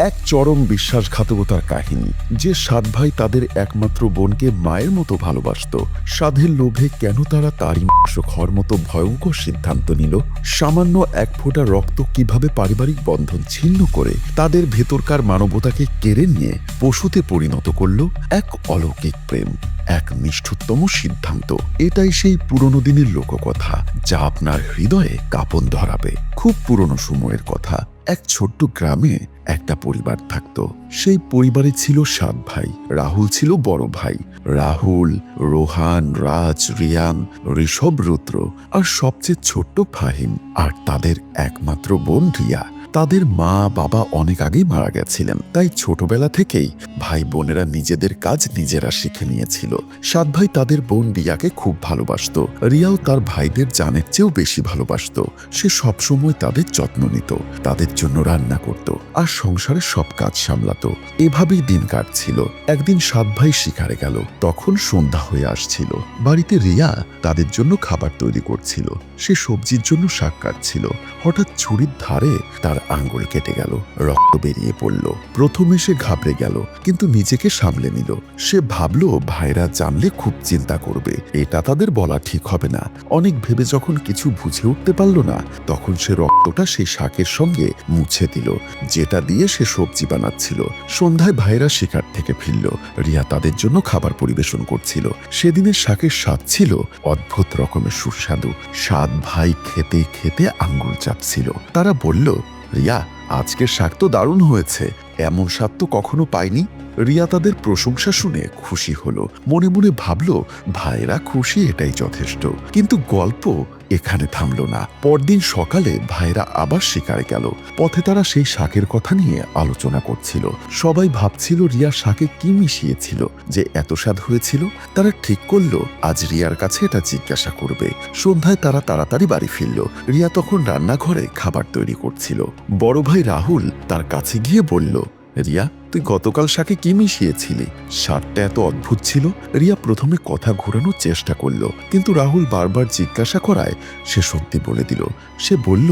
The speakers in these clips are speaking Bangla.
এক চরম বিশ্বাসঘাতকতার কাহিনী। যে সাত ভাই তাদের একমাত্র বোনকে মায়ের মতো ভালোবাসত, সাধের লোভে কেন তারা তারই মাংস খাওয়ার মতো ভয়ঙ্কর সিদ্ধান্ত নিল? সামান্য এক ফোঁটা রক্ত কীভাবে পারিবারিক বন্ধন ছিন্ন করে তাদের ভেতরকার মানবতাকে কেড়ে নিয়ে পশুতে পরিণত করল এক অলৌকিক প্রেম, এক নিষ্ঠুরতম সিদ্ধান্ত? এটাই সেই পুরনো দিনের লোককথা, যা আপনার হৃদয়ে কাপন ধরাবে। খুব পুরনো সময়ের কথা। এক ছোট্ট গ্রামে একটা পরিবার থাকত। সেই পরিবারে ছিল সাত ভাই, রাহুল ছিল বড় ভাই। রাহুল, রোহান, রাজ, রিয়ান, ঋষভ, রুদ্র আর সবচেয়ে ছোট্ট ফাহিম আর তাদের একমাত্র বোন রিয়া। তাদের মা বাবা অনেক আগেই মারা গেছিলেন, তাই ছোটবেলা থেকেই ভাই বোনেরা নিজেদের কাজ নিজেরা শিখে নিয়েছিল। সাত ভাই তাদের বোন রিয়াকে খুব ভালোবাসত। রিয়াও তার ভাইদের জানের চেয়েও বেশি ভালোবাসত। সে সবসময় তাদের যত্ন নিত, তাদের জন্য রান্না করত আর সংসারের সব কাজ সামলাতো। এভাবেই দিন কাটছিল। একদিন সাত ভাই শিকারে গেল, তখন সন্ধ্যা হয়ে আসছিল। বাড়িতে রিয়া তাদের জন্য খাবার তৈরি করছিল। সে সবজির জন্য শাক কাটছিল। হঠাৎ ছুরির ধারে তার আঙ্গুল কেটে গেল, রক্ত বেরিয়ে পড়ল। প্রথমে সে ঘাবড়ে গেল, কিন্তু নিজেকে সামলে নিল। সে ভাবল, ভাইরা জানলে খুব চিন্তা করবে। এটা তাদের বলা ঠিক হবে না। অনেক ভেবে যখন কিছু বুঝে উঠতে পারল না, তখন সে রক্তটা সেই শাকের সঙ্গে মুছে দিল, যেটা দিয়ে সে সবজি বানাচ্ছিল। সন্ধ্যায় ভাইরা শিকার থেকে ফিরল। রিয়া তাদের জন্য খাবার পরিবেশন করছিল। সেদিনের শাকের স্বাদ ছিল অদ্ভুত রকমের সুস্বাদু। সাত ভাই খেতে খেতে আঙ্গুল চাপছিল। তারা বলল রিয়া, আজকের শাক তো দারুণ হয়েছে। এমন স্বাদ তো কখনো পাইনি। রিয়া তাদের প্রশংসা শুনে খুশি হলো। মনে মনে ভাবল ভাইরা খুশি, এটাই যথেষ্ট। কিন্তু গল্প এখানে থামল না। পরদিন সকালে ভাইরা আবার শিকারে গেল। পথে তারা সেই শাকের কথা নিয়ে আলোচনা করছিল। সবাই ভাবছিল রিয়া শাকে কি মিশিয়েছিল, যে এত স্বাদ হয়েছিল। তারা ঠিক করল, আজ রিয়ার কাছে এটা জিজ্ঞাসা করবে। সন্ধ্যায় তারা তাড়াতাড়ি বাড়ি ফিরল। রিয়া তখন রান্নাঘরে খাবার তৈরি করছিল। বড় ভাই রাহুল তার কাছে গিয়ে বলল রিয়া, তুই গতকাল শাকে কি মিশিয়েছিলি? স্বাদটা এত অদ্ভুত ছিল। রিয়া প্রথমে কথা ঘোরানোর চেষ্টা করল, কিন্তু রাহুল বারবার জিজ্ঞাসা করায় সে সত্যি বলে দিল। সে বলল,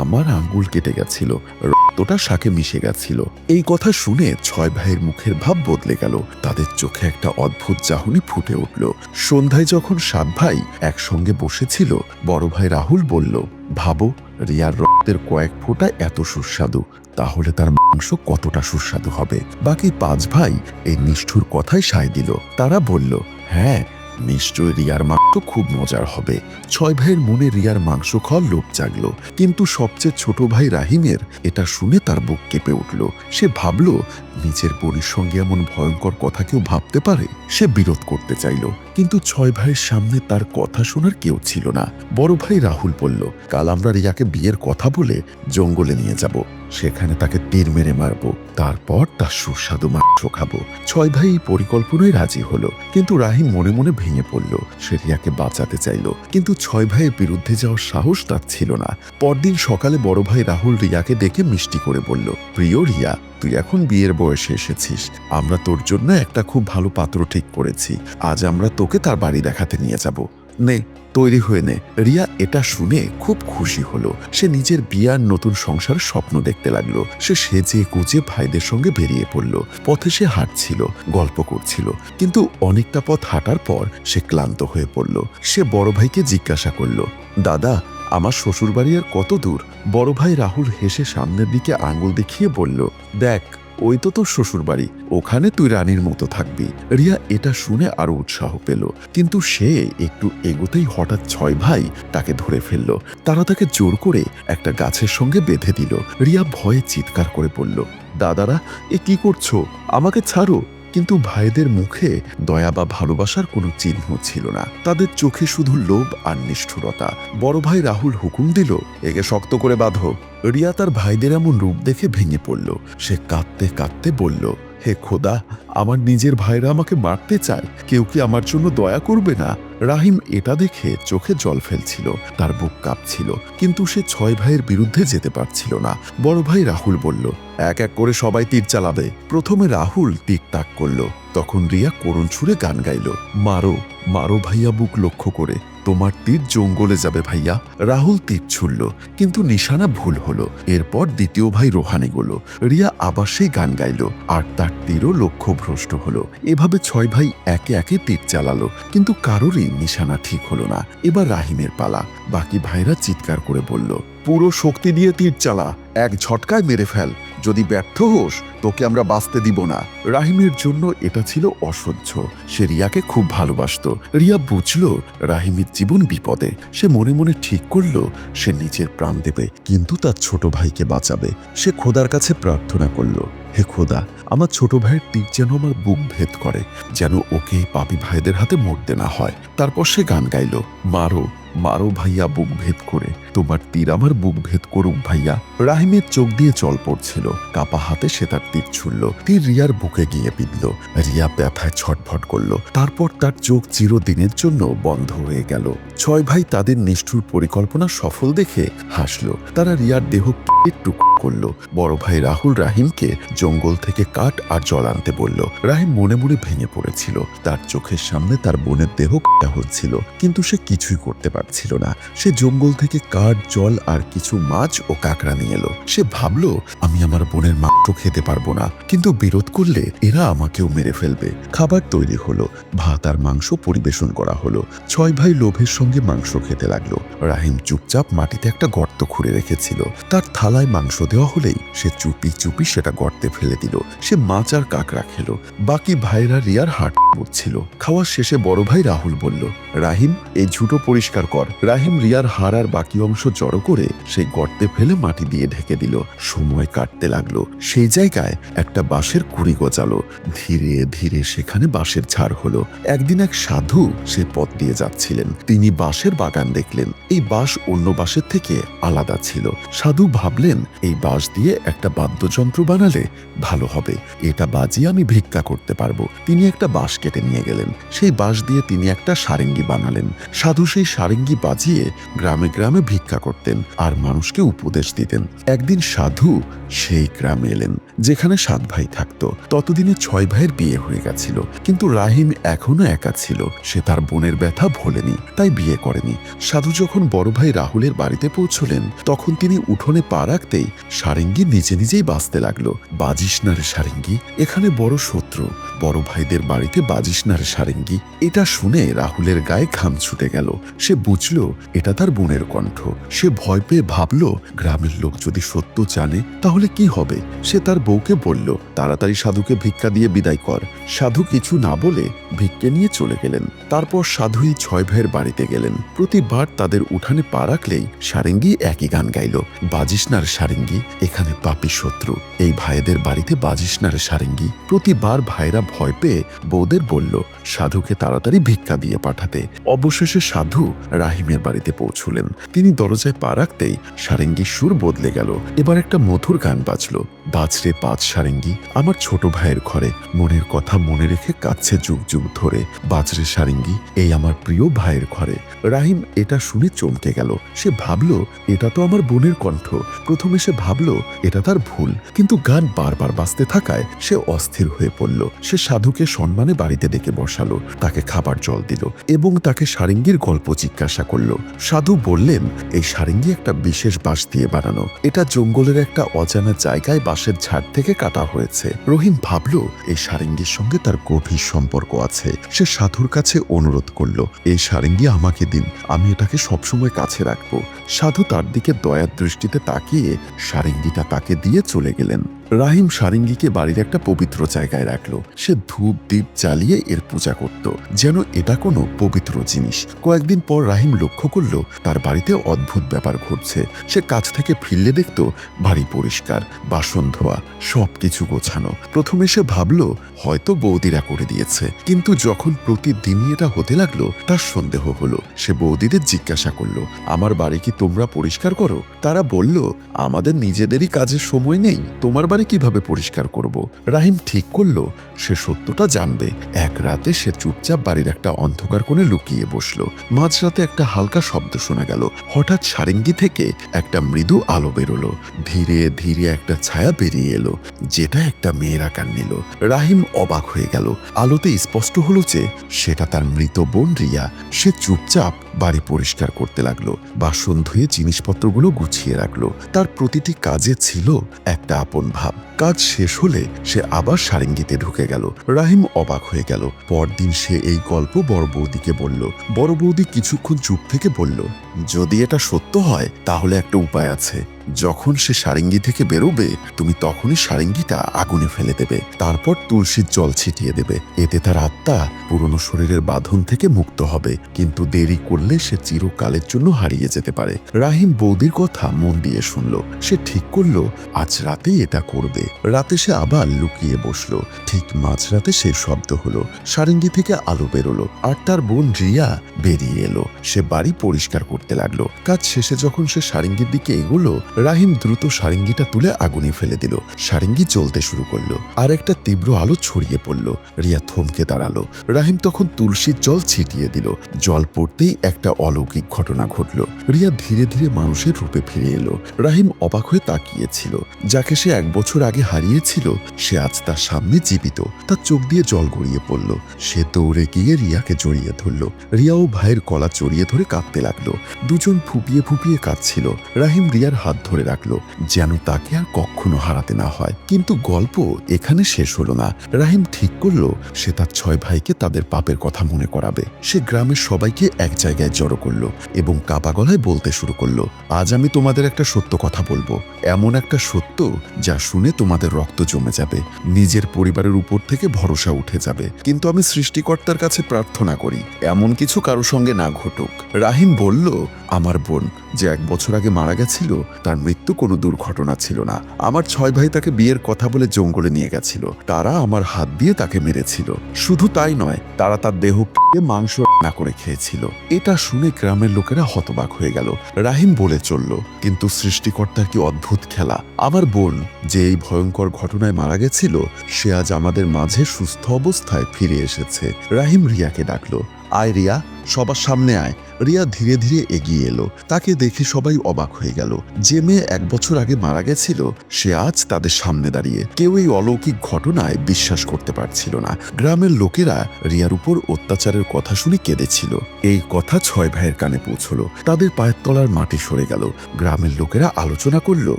আমার আঙ্গুল কেটে গেছিল, রক্তটা শাকে মিশে গেছিল। এই কথা শুনে ছয় ভাইয়ের মুখের ভাব বদলে গেল। তাদের চোখে একটা অদ্ভুত চাহনি ফুটে উঠল। সন্ধ্যায় যখন সাত ভাই একসঙ্গে বসেছিল, বড় ভাই রাহুল বলল, ভাবো, রিয়ার রক্তের কয়েক ফোঁটা এত সুস্বাদু। তাহলে তার মাংস কতটা সুস্বাদু হবে? বাকি পাঁচ ভাই এই নিষ্ঠুর কথায় সায় দিল। তারা বলল হ্যাঁ নিশ্চয় রিয়ার মাংস খুব মজার হবে। ছয় ভাইয়ের মনে রিয়ার মাংস খাওয়ার লোভ জাগলো। কিন্তু সবচেয়ে ছোট ভাই রাহিমের এটা শুনে তার বুক কেঁপে উঠল। সে ভাবল, নিজের বোনের সঙ্গে এমন ভয়ঙ্কর কথা কেউ ভাবতে পারে? সে বিরোধ করতে চাইল। কিন্তু ছয় ভাইয়ের সামনে তার কথা শোনার কেউ ছিল না। বড় ভাই রাহুল বলল, কাল আমরা রিয়াকে বিয়ের কথা বলে জঙ্গলে নিয়ে যাব। সেখানে তাকে তীর মেরে মারব। তারপর তার সুস্বাদু মাংস খাব। ছয় ভাই এই পরিকল্পনায় রাজি হলো। কিন্তু রাহিম মনে মনে পড়ল। সে রিয়াকে বাঁচাতে চাইল। কিন্তু ছয় ভাইয়ের বিরুদ্ধে যাওয়ার সাহস তার ছিল না। পরদিন সকালে বড় ভাই রাহুল রিয়াকে ডেকে মিষ্টি করে বলল, প্রিয় রিয়া, তুই এখন বিয়ের বয়সে এসেছিস। আমরা তোর জন্য একটা খুব ভালো পাত্র ঠিক করেছি। আজ আমরা তোকে তার বাড়ি দেখাতে নিয়ে যাব। নে তৈরি হয়ে নে রিয়া এটা শুনে খুব খুশি হলো। সে নিজের বিয়ার নতুন সংসার স্বপ্ন দেখতে লাগল। সে সেজে কুচে ভাইদের সঙ্গে বেরিয়ে পড়ল। পথে সে হাঁটছিল, গল্প করছিল। কিন্তু অনেকটা পথ হাঁটার পর সে ক্লান্ত হয়ে পড়ল। সে বড় ভাইকে জিজ্ঞাসা করল, দাদা, আমার শ্বশুরবাড়ি আর কত দূর? বড় ভাই রাহুল হেসে সামনের দিকে আঙ্গুল দেখিয়ে বলল, দেখ ওই তো তোর শ্বশুর বাড়ি ওখানে তুই রানীর মতো থাকবি। রিয়া এটা শুনে আরও উৎসাহ পেল। কিন্তু সে একটু এগোতেই হঠাৎ ছয় ভাই তাকে ধরে ফেলল। তারা তাকে জোর করে একটা গাছের সঙ্গে বেঁধে দিল। রিয়া ভয়ে চিৎকার করে পড়ল দাদারা, এ কি করছ? আমাকে ছাড়ো। কিন্তু ভাইদের মুখে দয়া বা ভালোবাসার কোনো চিহ্ন ছিল না। তাদের চোখে শুধু লোভ আর নিষ্ঠুরতা। বড় ভাই রাহুল হুকুম দিল, একে শক্ত করে বাঁধো। রিয়া তার ভাইদের এমন রূপ দেখে ভেঙে পড়ল। সে কাঁদতে কাঁদতে বলল, হে খোদা, আমার নিজের ভাইরা আমাকে মারতে চায়। কেউ কি আমার জন্য দয়া করবে না? রাহিম এটা দেখে চোখে জল ফেলছিল, তার বুক কাঁপছিল, কিন্তু সে ছয় ভাইয়ের বিরুদ্ধে যেতে পারছিল না। বড় ভাই রাহুল বলল, এক এক করে সবাই তীর চালাবে। প্রথমে রাহুল টিক তাক করল, তখন রিয়া করুণ ছুড়ে গান গাইল, মারো মারো ভাইয়া বুক লক্ষ্য করে। তোমার তীর জঙ্গলে যাবে ভাইয়া। রাহুল তীর ছুড়ল, কিন্তু নিশানা ভুল হলো। এরপর দ্বিতীয় ভাই রোহানে গেল। রিয়া আবার সেই গান গাইল, আর তার তীরও লক্ষ্য ভ্রষ্ট হলো। এভাবে ছয় ভাই একে একে তীর চালালো, কিন্তু কারোরই নিশানা ঠিক হলো না। এবার রাহিমের পালা। বাকি ভাইরা চিৎকার করে বলল, পুরো শক্তি দিয়ে তীর চালা। এক ঝটকায় মেরে ফেল। যদি ব্যর্থ হোস, তোকে আমরা বাঁচতে দিব না। রাহিমের জন্য এটা ছিল অসহ্য। সে রিয়াকে খুব ভালোবাসতো। রিয়া বুঝল রাহিমের জীবন বিপদে। সে মনে মনে ঠিক করল, সে নিজের প্রাণ দেবে, কিন্তু তার ছোট ভাইকে বাঁচাবে। সে খোদার কাছে প্রার্থনা করল, হে খোদা, আমার ছোট ভাইয়ের তীর যেন আমার বুক ভেদ করে, যেন ওকে পাপি ভাইদের হাতে মরতে না হয়। তারপর সে গান গাইল, মারো মারো ভাইয়া বুক ভেদ করে। তোমার তীর আমার বুক ভেদ করুক ভাইয়া। রাহিমের চোখ দিয়ে জল পড়ছিল। কাপা হাতে সে তার তীর ছুড়ল। তীর রিয়ার বুকে গিয়ে বিঁধল রিয়া ব্যথায় ছটফট করল। তারপর তার চোখ চিরদিনের জন্য বন্ধ হয়ে গেল। ছয় ভাই তাদের নিষ্ঠুর পরিকল্পনা সফল দেখে হাসলো। তারা রিয়ার দেহ একটু করল। বড় ভাই রাহুল রাহিমকে জঙ্গল থেকে কাঠ আর জল আনতে বলল। রাহিম মনে মনে ভেঙে পড়েছিল। তার চোখের সামনে তার বোনের দেহ হচ্ছিল। কিন্তু সে কিছুই করতে পারছিল না। সে জঙ্গল থেকে কাঠ, জল আর কিছু মাছ ও কাঁকড়া নিয়ে এলো। সে ভাবলো, আমি আমার বোনের মাংস খেতে পারব না। কিন্তু বিরোধ করলে এরা আমাকেও মেরে ফেলবে। খাবার তৈরি হলো। ভাত আর মাংস পরিবেশন করা হলো। ছয় ভাই লোভের সঙ্গে মাংস খেতে লাগল। রাহিম চুপচাপ মাটিতে একটা গর্ত খুঁড়ে রেখেছিল। তার থালায় মাংস দেওয়া হলেই সে চুপি চুপি সেটা গর্তে ফেলে দিল। সে মাছ আর কাঁকড়া খেলো। বাকি ভাইরা রিয়ার হাট বুঝছিল। খাওয়ার শেষে বড় ভাই রাহুল বলল, রাহিম, এই ঝুটো পরিষ্কার কর রাহিম রিয়ার হাড় আর বাকি অংশ জড়ো করে সেই গর্তে ফেলে মাটি দিয়ে ঢেকে দিল। সময় কাটতে লাগল। সেই জায়গায় একটা বাঁশের কুড়ি গজালো। ধীরে ধীরে সেখানে বাঁশের ঝাড় হলো। একদিন এক সাধু সে পথ দিয়ে যাচ্ছিলেন। তিনি বাঁশের বাগান দেখলেন। এই বাঁশ অন্য বাঁশের থেকে আলাদা ছিল। সাধু ভাবলেন, এই বাঁশ দিয়ে একটা বাদ্যযন্ত্র বানালে ভালো হবে। এটা বাজিয়ে আমি ভিক্ষা করতে পারব। তিনি একটা বাঁশ কেটে নিয়ে গেলেন। সেই বাঁশ দিয়ে তিনি একটা সারেঙ্গি বানালেন। সাধু সেই সারেঙ্গি বাজিয়ে গ্রামে গ্রামে ভিক্ষা করতেন আর মানুষকে উপদেশ দিতেন। একদিন সাধু সেই গ্রামে এলেন, যেখানে সাত ভাই থাকতো। ততদিনে ছয় ভাইয়ের বিয়ে হয়ে গেছিল, কিন্তু রাহিম এখনও একা ছিল। সে তার বোনের ব্যথা ভোলেনি, তাই বিয়ে করেনি। সাধু যখন বড় ভাই রাহুলের বাড়িতে পৌঁছলেন, তখন তিনি উঠোনে পা রাখতেই সারেঙ্গি নিজে নিজেই বাঁচতে লাগল। বাজিস না রে সারেঙ্গি, এখানে বড় শত্রু। বড় ভাইদের বাড়িতে বাজিস না রে সারেঙ্গি। এটা শুনে রাহুলের গায়ে ঘাম ছুটে গেল। সে বুঝল, এটা তার বোনের কণ্ঠ। সে ভয় পেয়ে ভাবল, গ্রামের লোক যদি সত্য জানে, তাহলে কি হবে? সে তার বউকে বলল, তাড়াতাড়ি সাধুকে ভিক্ষা দিয়ে বিদায় কর। সাধু কিছু না বলে ভিক্ষে নিয়ে চলে গেলেন। তারপর সাধুই ছয় ভাইয়ের বাড়িতে গেলেন। প্রতিবার তাদের উঠানে পা রাখলেই সারেঙ্গি একই গান গাইল। বাজিসনার সারেঙ্গি, এখানে পাপি শত্রু। এই ভাইদের বাড়িতে বাজিসনার সারেঙ্গি। প্রতিবার ভাইরা ভয় পেয়ে বৌদের বলল, সাধুকে তাড়াতাড়ি ভিক্ষা দিয়ে পাঠাতে। অবশেষে সাধু রাহিমের বাড়িতে পৌঁছলেন। তিনি দরজায় পা রাখতেই সারেঙ্গির সুর বদলে গেল। এবার একটা মধুর গান বাজলো। বাজরে পাঁচ সারেঙ্গি আমার ছোট ভাইয়ের ঘরে মনের কথা মনে রেখে কাচ্ছে যুগ যুগ ধরে। বাজরে সারেঙ্গি এই আমার প্রিয় ভাইয়ের ঘরে। রাহিম এটা শুনে চমকে গেল। সে ভাবল, এটা তো আমার বোনের কণ্ঠ। প্রথমে সে ভাবল, এটা তার ভুল। কিন্তু গান বারবার বাজতে থাকায় সে অস্থির হয়ে পড়ল। সে সাধুকে সম্মানে বাড়িতে ডেকে বসালো, তাকে খাবার জল দিল এবং তাকে সারেঙ্গির গল্প জিজ্ঞাসা করল। সাধু বললেন, এই সারেঙ্গি একটা বিশেষ বাঁশ দিয়ে বানানো। এটা জঙ্গলের একটা অজানা জায়গায় বাঁশের ঝাড় থেকে কাটা হয়েছে। রহিম ভাবল, এই সারেঙ্গির সঙ্গে তার গভীর সম্পর্ক আছে। সে সাধুর কাছে অনুরোধ করল, এই সারেঙ্গি আমাকে দিন, আমি এটাকে সবসময় কাছে রাখব। সাধু তার দিকে দয়ার দৃষ্টিতে তাকিয়ে সারেঙ্গিটা তাকে দিয়ে চলে গেলেন। রাহিম সারিঙ্গিকে বাড়ির একটা পবিত্র জায়গায় রাখল। সে ধূপ দ্বীপ জ্বালিয়ে এর পূজা করত। যেন এটা কোনো পবিত্র জিনিস। কয়েকদিন পর রাহিম লক্ষ্য করল, তার বাড়িতে অদ্ভুত ব্যাপার ঘটছে। সে কাছ থেকে ফিরলে দেখত, বাড়ি পরিষ্কার, বাসন ধোয়া, সবকিছু গোছানো। প্রথমে সে ভাবলো, হয়তো বৌদিরা করে দিয়েছে। কিন্তু যখন প্রতিদিনই এটা হতে লাগল, তার সন্দেহ হলো। সে বৌদিদের জিজ্ঞাসা করল, আমার বাড়ি কি তোমরা পরিষ্কার করো? তারা বলল, আমাদের নিজেদেরই কাজের সময় নেই। তোমার বাড়ি কীভাবে পরিষ্কার করব? রাহিম ঠিক করল, সে সত্যটা জানবে। এক রাতে সে চুপচাপ বাড়ির একটা অন্ধকার কোণে লুকিয়ে বসল। মাঝরাতে একটা হালকা শব্দ শোনা গেল। হঠাৎ সারেঙ্গি থেকে একটা মৃদু আলো বেরোলো। ধীরে ধীরে একটা ছায়া বেরিয়ে এলো, যেটা একটা মেয়ের আকার নিল। রাহিম অবাক হয়ে গেল। আলোতে স্পষ্ট হলো যে, সেটা তার মৃত বোন রিয়া। সে চুপচাপ বাড়ি পরিষ্কার করতে লাগল, বাসন ধুয়ে জিনিসপত্রগুলো গুছিয়ে রাখল। তার প্রতিটি কাজে ছিল একটা আপন ভাব। কাজ শেষ হলে সে আবার সারেঙ্গিতে ঢুকে গেল। রাহিম অবাক হয়ে গেল। পরদিন সে এই গল্প বড় বৌদিকে বলল। বড় বৌদি কিছুক্ষণ চুপ থেকে বলল, যদি এটা সত্য হয়, তাহলে একটা উপায় আছে। যখন সে সারেঙ্গি থেকে বেরোবে, তুমি তখনই সারেঙ্গিটা আগুনে ফেলে দেবে। তারপর তুলসীর জল ছিটিয়ে দেবে। এতে তার আত্মা পুরনো শরীরের বাঁধন থেকে মুক্ত হবে। কিন্তু দেরি করলে সে চিরকালের জন্য হারিয়ে যেতে পারে। রাহিম বৌদির কথা মন দিয়ে শুনল। সে ঠিক করল, আজ রাতেই এটা করবে। রাতে সে আবার লুকিয়ে বসল। ঠিক মাঝরাতে সেই শব্দ হলো। সারেঙ্গি থেকে আলো বেরোলো আর তার বোন রিয়া বেরিয়ে এলো। সে বাড়ি পরিষ্কার করতে লাগল। কাজ শেষে যখন সে সারেঙ্গির দিকে এগোলো, রাহিম দ্রুত সারেঙ্গিটা তুলে আগুনে ফেলে দিল। সারেঙ্গি জ্বলতে শুরু করল আর একটা তীব্র আলো ছড়িয়ে পড়ল। রিয়া থমকে দাঁড়াল। রাহিম তখন তুলসীর জল ছিটিয়ে দিল। জল পড়তেই একটা অলৌকিক ঘটনা ঘটল। রিয়া ধীরে ধীরে মানুষের রূপে ফিরে এলো। রাহিম অবাক হয়ে তাকিয়েছিল। যাকে সে এক বছর আগে হারিয়েছিল, সে আজ তার সামনে জীবিত। তার চোখ দিয়ে জল গড়িয়ে পড়ল। সে দৌড়ে গিয়ে রিয়াকে জড়িয়ে ধরল। রিয়াও ভাইয়ের কলা জড়িয়ে ধরে কাঁদতে লাগল। দুজন ফুপিয়ে ফুপিয়ে কাঁদছিল। রাহিম রিয়ার হাত ধরে রাখল, যেন তাকে আর কখনো হারাতে না হয়। কিন্তু গল্প এখানে শেষ হলো না। রাহিম ঠিক করল, সে তার ছয় ভাইকে তাদের পাপের কথা মনে করাবে। সে গ্রামের সবাইকে এক জায়গায় জড়ো করল এবং কাপা গলায় বলতে শুরু করল, আজ আমি তোমাদের একটা সত্য কথা বলব। এমন একটা সত্য যা শুনে তোমাদের রক্ত জমে যাবে। নিজের পরিবারের উপর থেকে ভরসা উঠে যাবে। কিন্তু আমি সৃষ্টিকর্তার কাছে প্রার্থনা করি, এমন কিছু কারও সঙ্গে না ঘটুক। রাহিম বলল, আমার বোন যে এক বছর আগে মারা গেছিল, তার মৃত্যু কোনো দুর্ঘটনা ছিল না। আমার ছয় ভাই তাকে বিয়ের কথা বলে জঙ্গলে নিয়ে গেছিল। তারা আমার হাত দিয়ে তাকে মেরেছিল। শুধু তাই নয়, তারা তার দেহ মাংস না করে খেয়েছিল। এটা শুনে গ্রামের লোকেরা হতবাক হয়ে গেল। রাহিম বলে চলল, কিন্তু সৃষ্টিকর্তার কি অদ্ভুত খেলা? আমার বোন যে এই ভয়ঙ্কর ঘটনায় মারা গেছিল, সে আজ আমাদের মাঝে সুস্থ অবস্থায় ফিরে এসেছে। রাহিম রিয়াকে ডাকলো, আয় রিয়া, সবার সামনে আয়। রিয়া ধীরে ধীরে এগিয়ে এলো। তাকে দেখে সবাই অবাক হয়ে গেল। যে মেয়ে এক বছর আগে মারা গেছিল, সে আজ তাদের সামনে দাঁড়িয়ে। কেউ এই অলৌকিক ঘটনায় বিশ্বাস করতে পারছিল না। গ্রামের লোকেরা রিয়ার উপর অত্যাচারের কথা শুনে কেঁদেছিল। এই কথা ছয় ভাইয়ের কানে পৌঁছলো। তাদের পায়ের তলার মাটি সরে গেল। গ্রামের লোকেরা আলোচনা করল,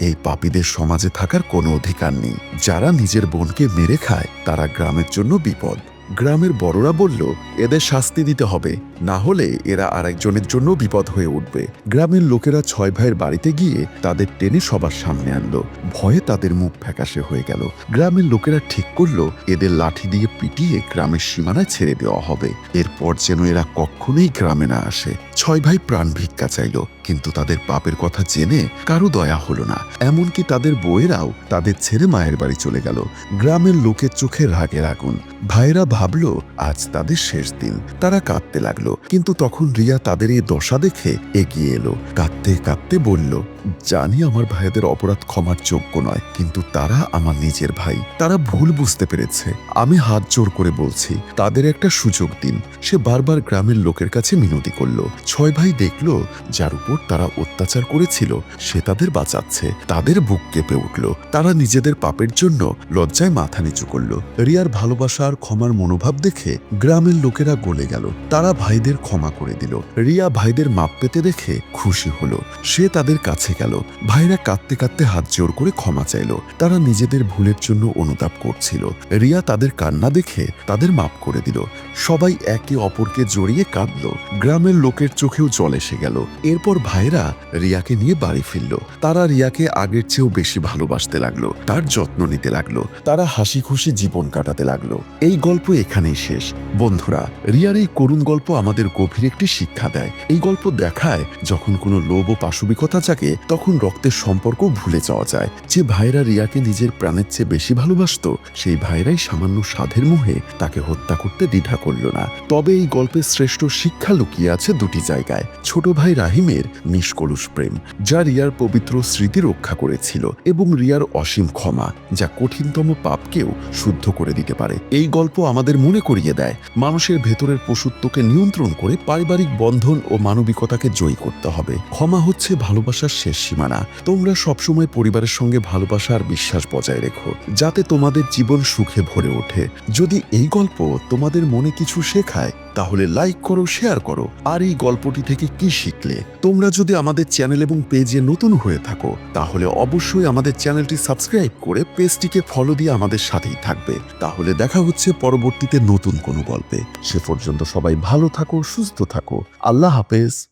এই পাপীদের সমাজে থাকার কোনো অধিকার নেই। যারা নিজের বোনকে মেরে খায়, তারা গ্রামের জন্য বিপদ। গ্রামের বড়রা বলল, এদের শাস্তি দিতে হবে। না হলে এরা আরেকজনের জন্য বিপদ হয়ে উঠবে। গ্রামের লোকেরা ছয় ভাইয়ের বাড়িতে গিয়ে তাদের টেনে সবার সামনে আনলো। ভয়ে তাদের মুখ ফ্যাকাশে হয়ে গেল। গ্রামের লোকেরা ঠিক করল, এদের লাঠি দিয়ে পিটিয়ে গ্রামের সীমানায় ছেড়ে দেওয়া হবে। এরপর যেন এরা কখনোই গ্রামে না আসে। ছয় ভাই প্রাণ ভিক্ষা চাইল। কিন্তু তাদের পাপের কথা জেনে কারও দয়া হলো না। এমনকি তাদের বউয়েরাও তাদের ছেড়ে মায়ের বাড়ি চলে গেল। গ্রামের লোকের চোখে রাগে আগুন। ভাইরা ভাবল, আজ তাদের শেষ দিন। তারা কাঁদতে লাগল। কিন্তু তখন রিয়া তাদের এই দশা দেখে এগিয়ে এলো। কাঁদতে কাঁদতে বলল জানি আমার ভাইদের অপরাধ ক্ষমার যোগ্য নয়, কিন্তু তারা আমার নিজের ভাই। তারা ভুল বুঝতে পেরেছে। আমি হাত জোর করে বলছি, তাদের একটা সুযোগ দিন। সে বারবার গ্রামের লোকের কাছে মিনতি করল। ছয় ভাই দেখল, যার উপর তারা অত্যাচার করেছিল। সে তাদের বাঁচাচ্ছে। তাদের বুক কেঁপে উঠল। তারা নিজেদের পাপের জন্য লজ্জায় মাথা নিচু করল। রিয়ার ভালোবাসা আর ক্ষমার মনোভাব দেখে গ্রামের লোকেরা গলে গেল। তারা ভাইদের ক্ষমা করে দিল। রিয়া ভাইদের মাপ পেতে দেখে খুশি হলো। সে তাদের কাছে গেল। ভাইরা কাঁদতে কাঁদতে হাত জোর করে ক্ষমা চাইল। তারা নিজেদের ভুলের জন্য অনুতাপ করছিল। রিয়া তাদের কান্না দেখে তাদের মাপ করে দিল। সবাই একে অপরকে জড়িয়ে কাঁদল। গ্রামের লোকের চোখেও জল এসে গেল। এরপর ভাইরা রিয়াকে নিয়ে বাড়ি ফিরল। তারা রিয়াকে আগের চেয়েও বেশি ভালোবাসতে লাগল। তার যত্ন নিতে লাগল। তারা হাসি খুশি জীবন কাটাতে লাগল। এই গল্প এখানেই শেষ। বন্ধুরা, রিয়ার এই করুণ গল্প আমাদের গভীর একটি শিক্ষা দেয়। এই গল্প দেখায় যখন কোনো লোভ ও পাশবিকতা জাগে তখন রক্তের সম্পর্ক ভুলে যাওয়া যায়। যে ভাইরা রিয়াকে নিজের প্রাণের চেয়ে বেশি ভালোবাসত, সেই ভাইরাই সামান্য সাধের মুহে তাকে হত্যা করতে দ্বিধা করল না। তবে এই গল্পের শ্রেষ্ঠ শিক্ষা লুকিয়ে আছে দুটি জায়গায়। ছোট ভাই রাহিমের নিষ্কলুষ প্রেম, যা রিয়ার পবিত্র স্মৃতি রক্ষা করেছিল এবং রিয়ার অসীম ক্ষমা, যা কঠিনতম পাপকেও শুদ্ধ করে দিতে পারে। এই গল্প আমাদের মনে করিয়ে দেয়, মানুষের ভেতরের পশুত্বকে নিয়ন্ত্রণ করে পারিবারিক বন্ধন ও মানবিকতাকে জয়ী করতে হবে। ক্ষমা হচ্ছে ভালোবাসার শেষ সুখের সীমানা। তোমরা সবসময় পরিবারের সঙ্গে ভালোবাসা আর বিশ্বাস বজায় রেখো, যাতে তোমাদের জীবন সুখে ভরে ওঠে। যদি এই গল্প তোমাদের মনে কিছু শেখায়, তাহলে লাইক করো শেয়ার করো। আর এই গল্পটি থেকে কি শিখলে? তোমরা যদি আমাদের চ্যানেল এবং পেজে নতুন হয়ে থাকো, তাহলে অবশ্যই আমাদের চ্যানেলটি সাবস্ক্রাইব করে পেজটিকে ফলো দিয়ে আমাদের সাথেই থাকবে। তাহলে দেখা হচ্ছে পরবর্তীতে নতুন কোনো গল্পে। সে পর্যন্ত সবাই ভালো থাকো, সুস্থ থাকো। আল্লাহ হাফেজ।